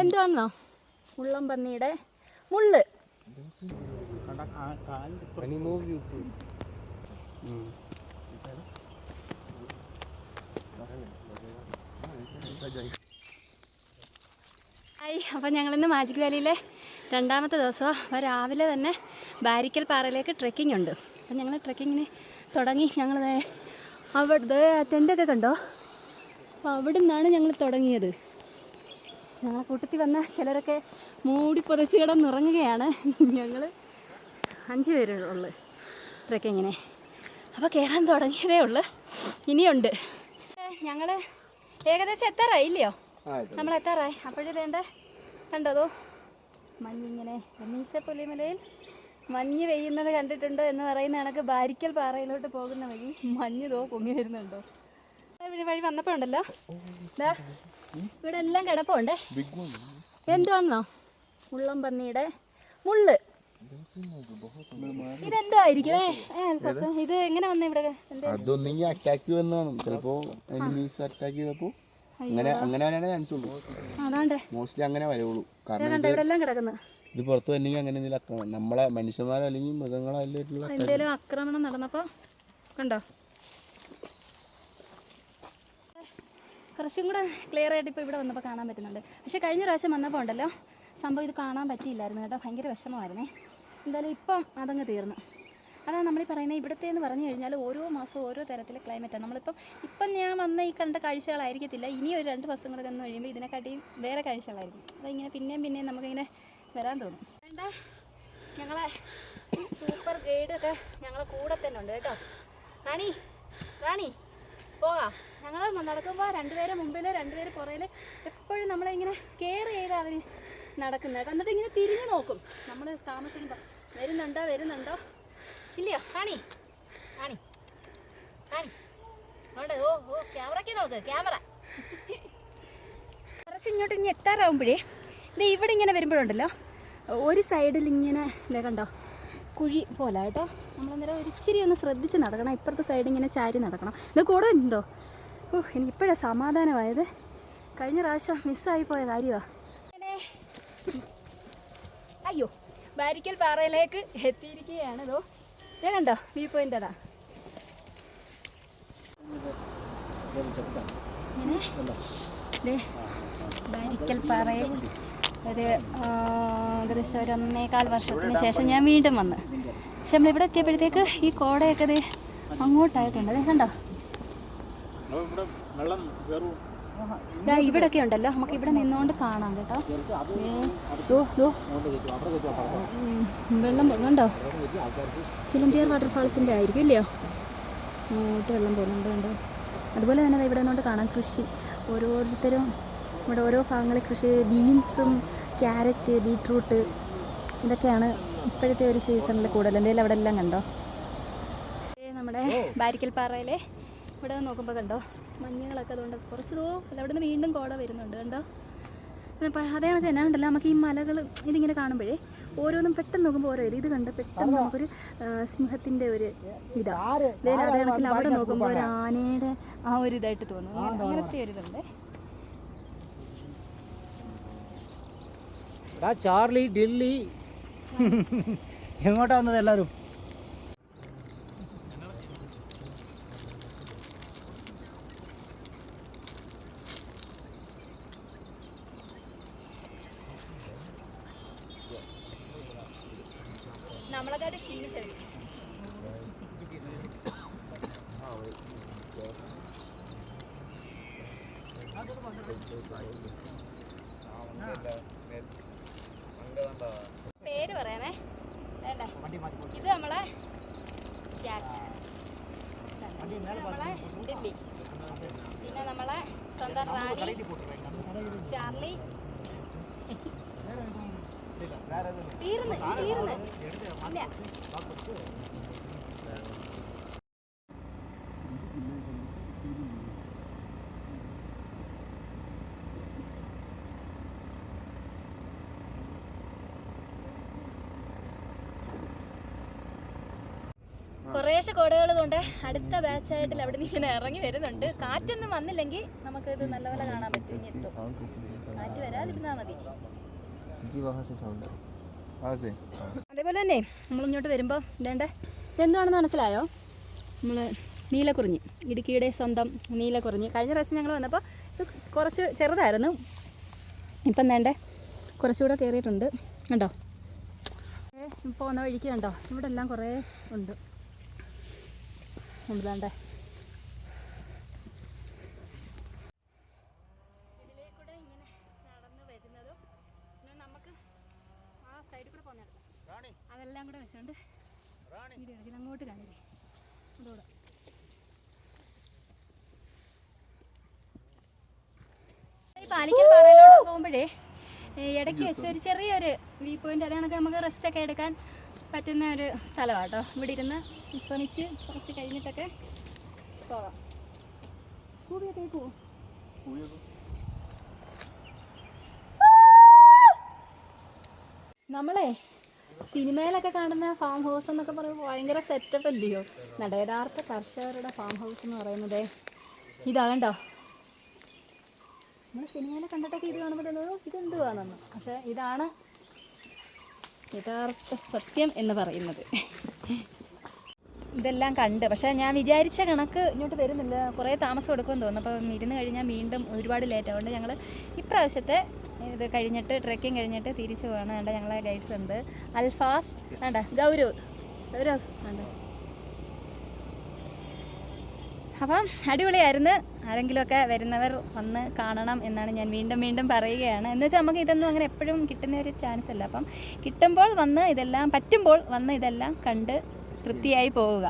എന്തുവന്നോ? മുള്ളം പന്നിയുടെ മുള്ള്. ഹായ് അപ്പം ഞങ്ങളിന്ന് മാജിക് വാലിയിലെ രണ്ടാമത്തെ ദിവസം അപ്പോൾ രാവിലെ തന്നെ ബാരിക്കൽ പാറയിലേക്ക് ട്രെക്കിംഗ് ഉണ്ട്. അപ്പം ഞങ്ങൾ ട്രെക്കിങ്ങിന് തുടങ്ങി. ഞങ്ങൾ അവിടെ ടെന്റൊക്കെ കണ്ടോ? അപ്പോൾ അവിടെ നിന്നാണ് ഞങ്ങൾ തുടങ്ങിയത്. ഞങ്ങളെ കൂട്ടത്തിൽ വന്ന ചിലരൊക്കെ മൂടി പുതച്ച് കിടന്നുറങ്ങുകയാണ്. ഞങ്ങൾ അഞ്ച് പേരുള്ളു ട്രക്കിങ്ങിനെ അപ്പോൾ കയറാൻ തുടങ്ങിയതേ ഉള്ളു. ഇനിയുണ്ട്. ഞങ്ങൾ ഏകദേശം എത്താറായി ഇല്ലയോ? നമ്മൾ എത്താറായി. അപ്പോഴേ വേണ്ട കണ്ടതോ? മഞ്ഞിങ്ങനെ രമീശ പുലിമലയിൽ മഞ്ഞ് പെയ്യുന്നത് കണ്ടിട്ടുണ്ടോ എന്ന് പറയുന്ന കണക്ക് ബാരിക്കൽ പാറയിലോട്ട് പോകുന്ന വഴി മഞ്ഞ് തോ പൊങ്ങി വരുന്നുണ്ടോ? വഴി വന്നപ്പോഴുണ്ടല്ലോ. ഇവിടെ എല്ലാം കിടപ്പുണ്ട് എന്തുവന്നോ മുള്ളം പന്നിയുടെ മുള്ള്. ഇതെന്തായിരിക്കും? ഇത് എങ്ങനെ വന്ന ഇവിടെ? അതൊന്നെങ്കിൽ അറ്റാക്ക് വന്നാണ് ചിലപ്പോ എനിമീസ് അറ്റാക്ക് ചെയ്തപ്പോ അങ്ങനെ അങ്ങനെ വരാനേ ചാൻസ് ഉള്ളൂ. മോസ്റ്റ്ലി അങ്ങനെ കാരണം ഇത് പുറത്ത് വന്നെങ്കിൽ അങ്ങനെ എന്തെങ്കിലും ആക്രമണം നമ്മളെ മനുഷ്യന്മാരോ അല്ലെങ്കിൽ മൃഗങ്ങളോ എന്തേലും ആക്രമണം നടന്നപ്പോൾ കണ്ടോ? കുറച്ചും കൂടെ ക്ലിയർ ആയിട്ട് ഇപ്പോൾ ഇവിടെ വന്നപ്പോൾ കാണാൻ പറ്റുന്നുണ്ട്. പക്ഷേ കഴിഞ്ഞ പ്രാവശ്യം വന്നപ്പോൾ ഉണ്ടല്ലോ സംഭവം ഇത് കാണാൻ പറ്റിയില്ലായിരുന്നു കേട്ടോ ഭയങ്കര വിഷമമായിരുന്നേ. എന്തായാലും ഇപ്പം അതങ്ങ് തീർന്നു. അതാണ് നമ്മൾ പറയുന്നത് ഇവിടുത്തെ എന്ന് പറഞ്ഞു കഴിഞ്ഞാൽ ഓരോ മാസവും ഓരോ തരത്തിലെ ക്ലൈമറ്റാണ് നമ്മളിപ്പം ഇപ്പം ഞാൻ വന്ന ഈ കണ്ട കാഴ്ചകളായിരിക്കത്തില്ല. ഇനി ഒരു രണ്ട് ദിവസം കൂടെ വന്ന് കഴിയുമ്പോൾ ഇതിനെക്കാട്ടിയും വേറെ കാഴ്ചകളായിരിക്കും. അതിങ്ങനെ പിന്നെയും പിന്നെയും നമുക്കിങ്ങനെ വരാൻ തോന്നും. വേണ്ട ഞങ്ങളെ സൂപ്പർ ഗൈഡൊക്കെ ഞങ്ങളെ കൂടെ തന്നെ ഉണ്ട് കേട്ടോ. റാണി റാണി. പോകാം ഞങ്ങൾ നടക്കുമ്പോൾ രണ്ടുപേരെ മുമ്പിൽ രണ്ടുപേര് പുറയിൽ എപ്പോഴും നമ്മളെ ഇങ്ങനെ കെയർ ചെയ്ത് അവർ നടക്കുന്നത് എന്നിട്ട് ഇങ്ങനെ തിരിഞ്ഞു നോക്കും. നമ്മൾ താമസിക്കുമ്പോൾ വരുന്നുണ്ടോ? വരുന്നുണ്ടോ? ഇല്ലയോ? കാണി കാണി കാണി അവിടെ ഓ ഓ ക്യാമറയ്ക്ക് നോക്ക്. ക്യാമറ. കുറച്ച് ഇങ്ങോട്ട് ഇനി എത്താറാവുമ്പോഴേ ഇത് ഇവിടെ ഇങ്ങനെ വരുമ്പോഴുണ്ടല്ലോ ഒരു സൈഡിൽ ഇങ്ങനെ ഇതേ കണ്ടോ? കുഴി പോലെ കേട്ടോ. നമ്മളന്നേരം ഒരു ഇച്ചിരി ഒന്ന് ശ്രദ്ധിച്ച് നടക്കണം. ഇപ്പുറത്തെ സൈഡ് ഇങ്ങനെ ചാരി നടക്കണം. ഇത് കൂടെ ഉണ്ടോ ഓ എനിക്കിപ്പോഴാണ് സമാധാനമായത്. കഴിഞ്ഞ പ്രാവശ്യം മിസ്സായി പോയ കാര്യമാണ് അയ്യോ ബാരിക്കൽ പാറയിലേക്ക് എത്തിയിരിക്കുകയാണ്. ഇതോ ഞാൻ കണ്ടോ വ്യൂ പോയിന്റ് അതാ. ബാരിക്കൽ പാറയിൽ ഒരു ഏകദേശം ഒരു ഒന്നേകാൽ വർഷത്തിന് ശേഷം ഞാൻ വീണ്ടും വന്ന്. പക്ഷെ നമ്മളിവിടെ എത്തിയപ്പോഴത്തേക്ക് ഈ കോടയൊക്കെ ദേ അങ്ങോട്ടായിട്ടുണ്ട്. അതെ കണ്ടോ? ദാ ഇവിടെയൊക്കെ ഉണ്ടല്ലോ. നമുക്ക് ഇവിടെ നിന്നുകൊണ്ട് കാണാം കേട്ടോ. വെള്ളം പോകുന്നുണ്ടോ ചിലന്തിയാർ വാട്ടർഫാൾസിന്റെ ആയിരിക്കും ഇല്ലയോ? അങ്ങോട്ട് വെള്ളം പോകുന്നുണ്ട് കണ്ടോ? അതുപോലെ തന്നെ ഇവിടെ നിന്നുകൊണ്ട് കാണാം കൃഷി. ഓരോരുത്തരും ഇവിടെ ഓരോ ഭാഗങ്ങളിൽ കൃഷി ബീൻസും ക്യാരറ്റ് ബീട്രൂട്ട് ഇതൊക്കെയാണ് ഇപ്പോഴത്തെ ഒരു സീസണിൽ കൂടുതൽ. എന്തെങ്കിലും അവിടെ എല്ലാം കണ്ടോ? നമ്മുടെ ബാരിക്കൽ പാറയിലെ ഇവിടെ നോക്കുമ്പോൾ കണ്ടോ? മഞ്ഞുകളൊക്കെ അതുകൊണ്ട് കുറച്ച് ദോ അവിടെ നിന്ന് വീണ്ടും കോട വരുന്നുണ്ട് കണ്ടോ? അതേ കണക്ക് തന്നെ ഉണ്ടല്ലോ. നമുക്ക് ഈ മലകൾ ഇതിങ്ങനെ കാണുമ്പോഴേ ഓരോന്നും പെട്ടെന്ന് നോക്കുമ്പോൾ ഓരോ ഇത് കണ്ട് പെട്ടെന്ന് നമുക്കൊരു സിംഹത്തിന്റെ ഒരു ഇതാ. അതേ കണക്കിൽ അവിടെ നോക്കുമ്പോൾ ഒരു ആനയുടെ ആ ഒരു ഇതായിട്ട് തോന്നുന്നു അങ്ങനത്തെ ഒരു ഇതുണ്ട്. എടാ ചാർലി ഡില്ലി. എങ്ങോട്ടാ വന്നത് എല്ലാവരും? നമ്മളെക്കാട്ട് ക്ഷീണിച്ചത് പേര് പറയാമേ. വേണ്ടേ? ഇത് നമ്മളെ ജാക്ക്. നമ്മളെ ഡില്ലി പിന്നെ നമ്മളെ സ്വന്തം റാണി ചാർലി. തീർന്ന് തീർന്ന്. ഇല്ല. കുറേശ്ശെ കോടകൾ കൊണ്ട് അടുത്ത ബാച്ചായിട്ട് അവിടെ നിന്ന് ഇങ്ങനെ ഇറങ്ങി വരുന്നുണ്ട്. കാറ്റൊന്നും വന്നില്ലെങ്കിൽ നമുക്ക് ഇത് നല്ലപോലെ കാണാൻ പറ്റും. ഇനി എത്തും. കാറ്റ് വരാതിരുന്നാൽ മതി. അതെ അതേപോലെ തന്നെ നമ്മൾ ഇങ്ങോട്ട് വരുമ്പോൾ ഇതേണ്ട? ഇതെന്താണെന്ന് മനസ്സിലായോ? നമ്മൾ നീലക്കുറിഞ്ഞി ഇടുക്കിയുടെ സ്വന്തം നീലക്കുറിഞ്ഞി. കഴിഞ്ഞ പ്രാവശ്യം ഞങ്ങൾ വന്നപ്പോൾ ഇത് കുറച്ച് ചെറുതായിരുന്നു. ഇപ്പം വേണ്ടേ കുറച്ചുകൂടെ കയറിയിട്ടുണ്ട് കണ്ടോ? ഏ, പോകുന്ന വഴിക്ക് കണ്ടോ? ഇവിടെ എല്ലാം കുറേ ഉണ്ട് വേണ്ടേ ഇതിലേക്കൂടെ ഇങ്ങനെ നടന്ന് വരുന്നതും പിന്നെ നമുക്ക് ആ സൈഡിൽ കൂടെ പോകുന്നിടത്ത് അതെല്ലാം കൂടെ വെച്ചുകൊണ്ട് വീഡിയോ എടുക്കുന്നത് അങ്ങോട്ട് കാണില്ലേ അതോടെ. ഈ പാലിക്കൽ പാറയിലോട്ട് പോകുമ്പോഴേ ഇടയ്ക്ക് വെച്ച് ഒരു ചെറിയൊരു വ്യൂ പോയിന്റ് അതേ കണക്ക് നമുക്ക് റെസ്റ്റ് ഒക്കെ എടുക്കാൻ പറ്റുന്ന ഒരു സ്ഥലമാണ് കേട്ടോ ഇവിടെ ഇരുന്ന് വിശ്രമിച്ച് കുറച്ച് കഴിഞ്ഞിട്ടൊക്കെ പോകാം. കേൾക്കുമോ നമ്മളെ സിനിമയിലൊക്കെ കാണുന്ന ഫാം ഹൗസ് എന്നൊക്കെ പറയുമ്പോൾ ഭയങ്കര സെറ്റപ്പ് അല്ലയോ? നടയഥാർത്ഥ കർഷകരുടെ ഫാം ഹൗസ് എന്ന് പറയുന്നത്. ഇതാകണ്ടോ? നമ്മൾ സിനിമയിൽ കണ്ടിട്ടൊക്കെ ഇത് കാണുമ്പോൾ ഇതെന്തുവാണെന്ന് പക്ഷേ ഇതാണ് യഥാർത്ഥ സത്യം എന്ന് പറയുന്നത്. ഇതെല്ലാം കണ്ട്. പക്ഷേ ഞാൻ വിചാരിച്ച കണക്ക് ഇങ്ങോട്ട് വരുന്നില്ല. കുറേ താമസം എടുക്കുമെന്ന് തോന്നുന്നു. അപ്പം ഇരുന്ന് കഴിഞ്ഞാൽ വീണ്ടും ഒരുപാട് ലേറ്റ് അതുകൊണ്ട് ഞങ്ങൾ ഇപ്രാവശ്യത്തെ ഇത് കഴിഞ്ഞിട്ട് ട്രെക്കിംഗ് കഴിഞ്ഞിട്ട് തിരിച്ചു പോകണം വേണ്ട ഞങ്ങളെ ഗൈഡ്സ് ഉണ്ട്. അൽഫാസ് വേണ്ട ഗൗരവ് ഗൗരവ് വേണ്ട അപ്പം അടിപൊളിയായിരുന്നു. ആരെങ്കിലുമൊക്കെ വരുന്നവർ വന്ന് കാണണം എന്നാണ് ഞാൻ വീണ്ടും വീണ്ടും പറയുകയാണ്. എന്ന് വെച്ചാൽ നമുക്ക് ഇതൊന്നും അങ്ങനെ എപ്പോഴും കിട്ടുന്ന ഒരു ചാൻസ് അല്ല. അപ്പം കിട്ടുമ്പോൾ വന്ന് ഇതെല്ലാം പറ്റുമ്പോൾ വന്ന് ഇതെല്ലാം കണ്ട് തൃപ്തിയായി പോവുക.